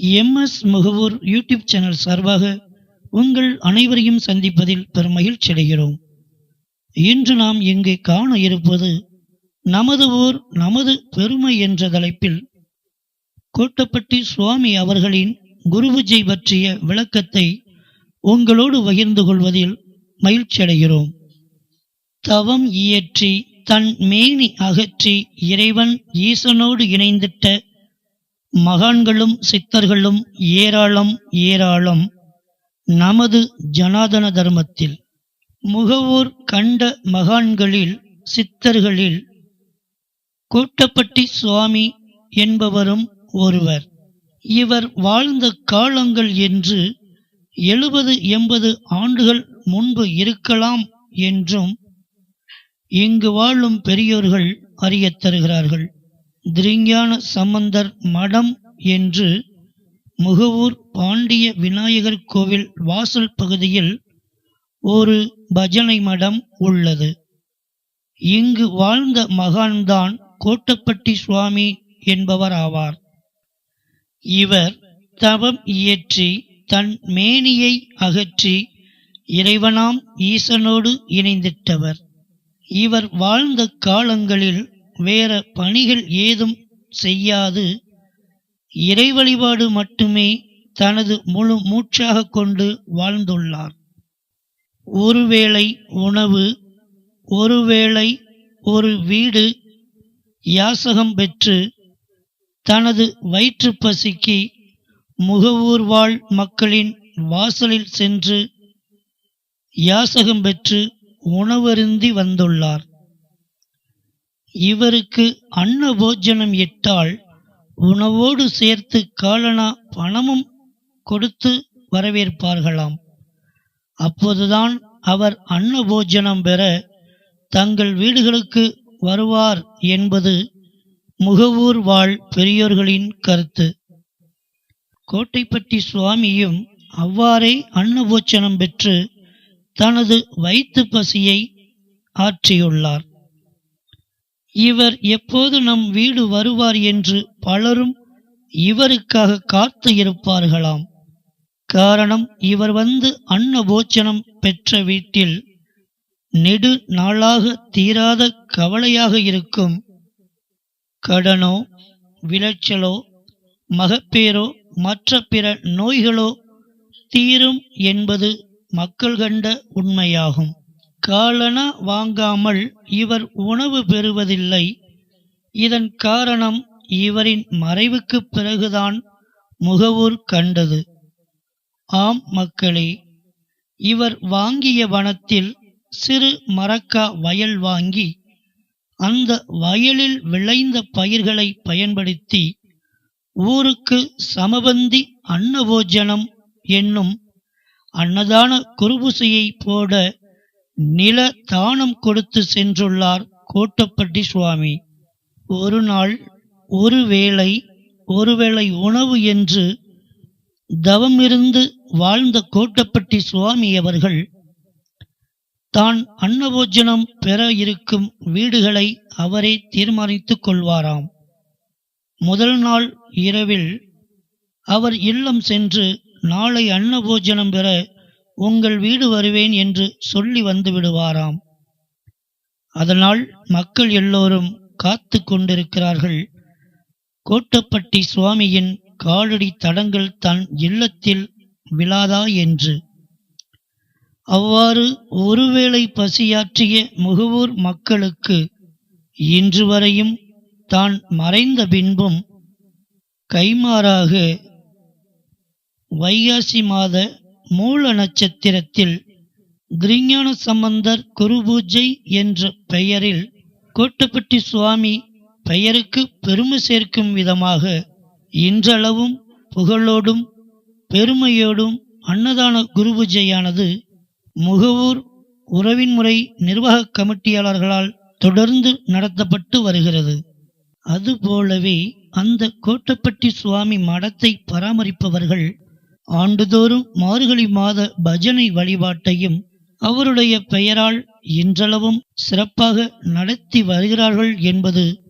MS Mugavoor YouTube channel சார்பாக உங்கள் அனைவரையும் சந்திப்பதில் பெருமகிழ்ச்சி அடைகிறோம். இன்று நாம் இங்கே காண இருப்பது நமது ஊர் நமது பெருமை என்ற தலைப்பில் கோட்டப்பட்டி சுவாமி அவர்களின் குருபூஜை பற்றிய விளக்கத்தை உங்களோடு பகிர்ந்து கொள்வதில் மகிழ்ச்சி அடைகிறோம். தவம் இயற்றி தன் மேனி அகற்றி இறைவன் ஈசனோடு இணைந்திட்ட மகான்களும் சித்தர்களும் ஏராளம் ஏராளம். நமது ஜனாதன தர்மத்தில் முகவூர் கண்ட மகான்களில் சித்தர்களில் கூட்டப்பட்டி சுவாமி என்பவரும் ஒருவர். இவர் வாழ்ந்த காலங்கள் என்று எழுபது எண்பது ஆண்டுகள் முன்பு இருக்கலாம் என்றும் இங்கு வாழும் பெரியோர்கள் அறியத் தருகிறார்கள். திருஞான சம்பந்தர் மடம் என்று முகவூர் பாண்டிய விநாயகர் கோவில் வாசல் பகுதியில் ஒரு பஜனை மடம் உள்ளது. இங்கு வாழ்ந்த மகான்தான் கோட்டப்பட்டி சுவாமி என்பவர் ஆவார். இவர் தவம் இயற்றி தன் மேனியை அகற்றி இறைவனாம் ஈசனோடு இணைந்திட்டவர். இவர் வாழ்ந்த காலங்களில் வேற பணிகள் ஏதும் செய்யாது. இறை வழிபாடு மட்டுமே தனது முழு மூச்சாக கொண்டு வாழ்ந்துள்ளார். ஒருவேளை உணவு ஒருவேளை ஒரு வீடு யாசகம் பெற்று தனது வயிற்று பசிக்கு முகவூர் வாழ் மக்களின் வாசலில் சென்று யாசகம் பெற்று உணவருந்தி வந்துள்ளார். இவருக்கு அன்ன போஜனம் இட்டால் உணவோடு சேர்த்து காலனா பணமும் கொடுத்து வரவேற்பார்களாம். அப்போதுதான் அவர் அன்ன போஜனம் பெற தங்கள் வீடுகளுக்கு வருவார் என்பது முகவூர் வாழ் பெரியோர்களின் கருத்து. கோட்டைப்பட்டி சுவாமியும் அவ்வாறே அன்னபோச்சனம் பெற்று தனது வயிற்று பசியை ஆற்றியுள்ளார். இவர் எப்போது நம் வீடு வருவார் என்று பலரும் இவருக்காக காத்து இருப்பார்களாம். காரணம் இவர் வந்து அன்னபோச்சனம் பெற்ற வீட்டில் நெடு நாளாக தீராத கவலையாக இருக்கும். கடனோ விளைச்சலோ மகப்பேரோ மற்ற பிற நோய்களோ தீரும் என்பது மக்கள் கண்ட உண்மையாகும். காலன வாங்காமல் இவர் உணவு பெறுவதில்லை. இதன் காரணம் இவரின் மறைவுக்கு பிறகுதான் முகவூர் கண்டது. ஆம் மக்களே இவர் வாங்கிய வனத்தில் சிறு மரக்கா வயல் வாங்கி அந்த வயலில் விளைந்த பயிர்களை பயன்படுத்தி ஊருக்கு சமபந்தி அன்னபோஜனம் என்னும் அன்னதான குருபுசையை போட நில தானம் கொடுத்து சென்றுள்ளார் கோட்டப்பட்டி சுவாமி. ஒரு நாள் ஒரு வேளை ஒருவேளை உணவு என்று தவமிருந்து வாழ்ந்த கோட்டப்பட்டி சுவாமி அவர்கள் தான் அன்னபோஜனம் பெற இருக்கும் வீடுகளை அவரே தீர்மானித்துக் கொள்வாராம். முதல் நாள் இரவில் அவர் இல்லம் சென்று நாளை அன்னபோஜனம் பெற உங்கள் வீடு வருவேன் என்று சொல்லி வந்து விடுவாராம். அதனால் மக்கள் எல்லோரும் காத்து கொண்டிருக்கிறார்கள். கோட்டப்பட்டி சுவாமியின் காலடி தடங்கள் தன் இல்லத்தில் விழாதா என்று. அவ்வாறு ஒருவேளை பசியாற்றிய முகவூர் மக்களுக்கு இன்று வரையும் தான் மறைந்த பின்பும் கைமாறாக வைகாசி மாத மூல நட்சத்திரத்தில் கிரிஞான சம்பந்தர் குருபூஜை என்ற பெயரில் கோட்டப்பட்டி சுவாமி பெயருக்கு பெருமை சேர்க்கும் விதமாக இன்றளவும் புகழோடும் பெருமையோடும் அன்னதான குருபூஜையானது முகவூர் உறவின் முறை நிர்வாக கமிட்டியாளர்களால் தொடர்ந்து நடத்தப்பட்டு வருகிறது. அதுபோலவே அந்த கோட்டப்பட்டி சுவாமி மடத்தை பராமரிப்பவர்கள் ஆண்டுதோறும் மார்கழி மாத பஜனை வழிபாட்டையும் அவருடைய பெயரால் இன்றளவும் சிறப்பாக நடத்தி வருகிறார்கள் என்பது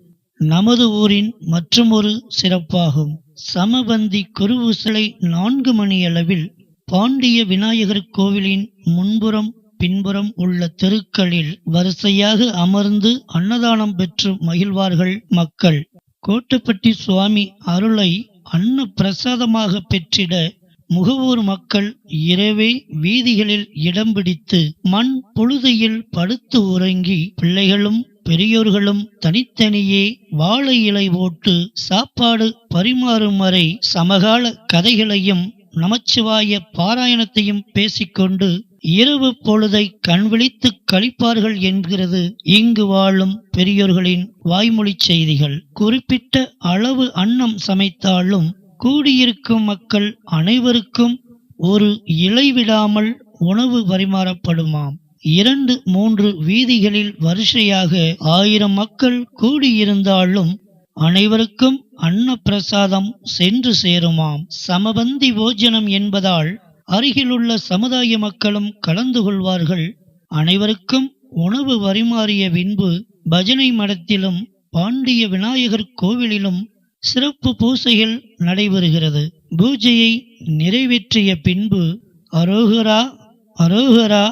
நமது ஊரின் மற்றுமொரு சிறப்பாகும். சமபந்தி குருவுசலை நான்கு மணியளவில் பாண்டிய விநாயகர் கோவிலின் முன்புறம் பின்புறம் உள்ள தெருக்களில் வரிசையாக அமர்ந்து அன்னதானம் பெற்று மகிழ்வார்கள் மக்கள். கோட்டப்பட்டி சுவாமி அருளை அன்ன பிரசாதமாக பெற்றிட முகவூர் மக்கள் இரவே வீதிகளில் இடம் பிடித்து மண் புழுதியில் படுத்து உறங்கி பிள்ளைகளும் பெரியோர்களும் தனித்தனியே வாழை இலை போட்டு சாப்பாடு பரிமாறும் வரை சமகால கதைகளையும் நமச்சிவாய பாராயணத்தையும் பேசிக்கொண்டு இரவு பொழுதை கண்விழித்து கழிப்பார்கள் என்கிறது இங்கு வாழும் பெரியோர்களின் வாய்மொழி செய்திகள். குறிப்பிட்ட அளவு அன்னம் சமைத்தாலும் கூடியிருக்கும் மக்கள் அனைவருக்கும் ஒரு இலை விடாமல் உணவு பரிமாறப்படுமாம். இரண்டு மூன்று வீதிகளில் வரிசையாக ஆயிரம் மக்கள் கூடியிருந்தாலும் அனைவருக்கும் அன்ன பிரசாதம் சென்று சேருமாம். சமபந்தி போஜனம் என்பதால் அருகிலுள்ள சமுதாய மக்களும் கலந்து கொள்வார்கள். அனைவருக்கும் உணவு பரிமாறிய பின்பு பஜனை மடத்திலும் பாண்டிய விநாயகர் கோவிலிலும் சிறப்பு பூசைகள் நடைபெறுகிறது. பூஜையை நிறைவேற்றிய பின்பு அரோகரா அரோகரா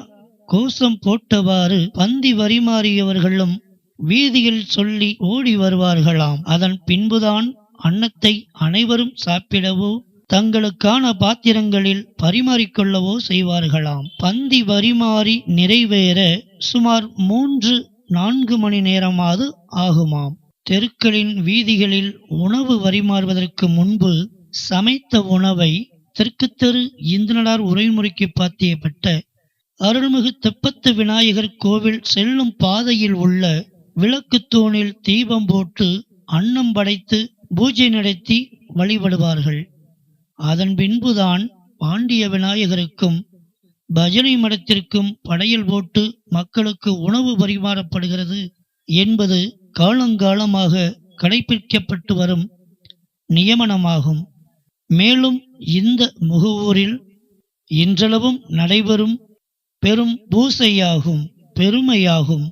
கோஷம் போட்டவாறு பந்தி வரிமாறியவர்களும் வீதியில் சொல்லி ஓடி வருவார்களாம். அதன் பின்புதான் அன்னத்தை அனைவரும் சாப்பிடவோ தங்களுக்கான பாத்திரங்களில் பரிமாறிக்கொள்ளவோ செய்வார்களாம். பந்தி வரிமாறி நிறைவேற சுமார் மூன்று நான்கு மணி நேரமாவது ஆகுமாம். தெருக்களின் வீதிகளில் உணவு பரிமாறுவதற்கு முன்பு சமைத்த உணவை தெற்கு தெரு இந்திரனார் உரைமுறைக்கு பாத்தியப்பட்ட அருள்மிகு தெப்பத்து விநாயகர் கோவில் செல்லும் பாதையில் உள்ள விளக்கு தூணில் தீபம் போட்டு அன்னம் படைத்து பூஜை நடத்தி வழிபடுவார்கள். அதன் பின்புதான் பாண்டிய விநாயகருக்கும் பஜனை மடத்திற்கும் படையல் போட்டு மக்களுக்கு உணவு பரிமாறப்படுகிறது என்பது காலங்காலமாக கடைபிடிக்கப்பட்டு வரும் நியமனமாகும். மேலும் இந்த முகவூரில் இன்றளவும் நடைபெறும் பெரும் பூசையாகும் பெருமையாகும்.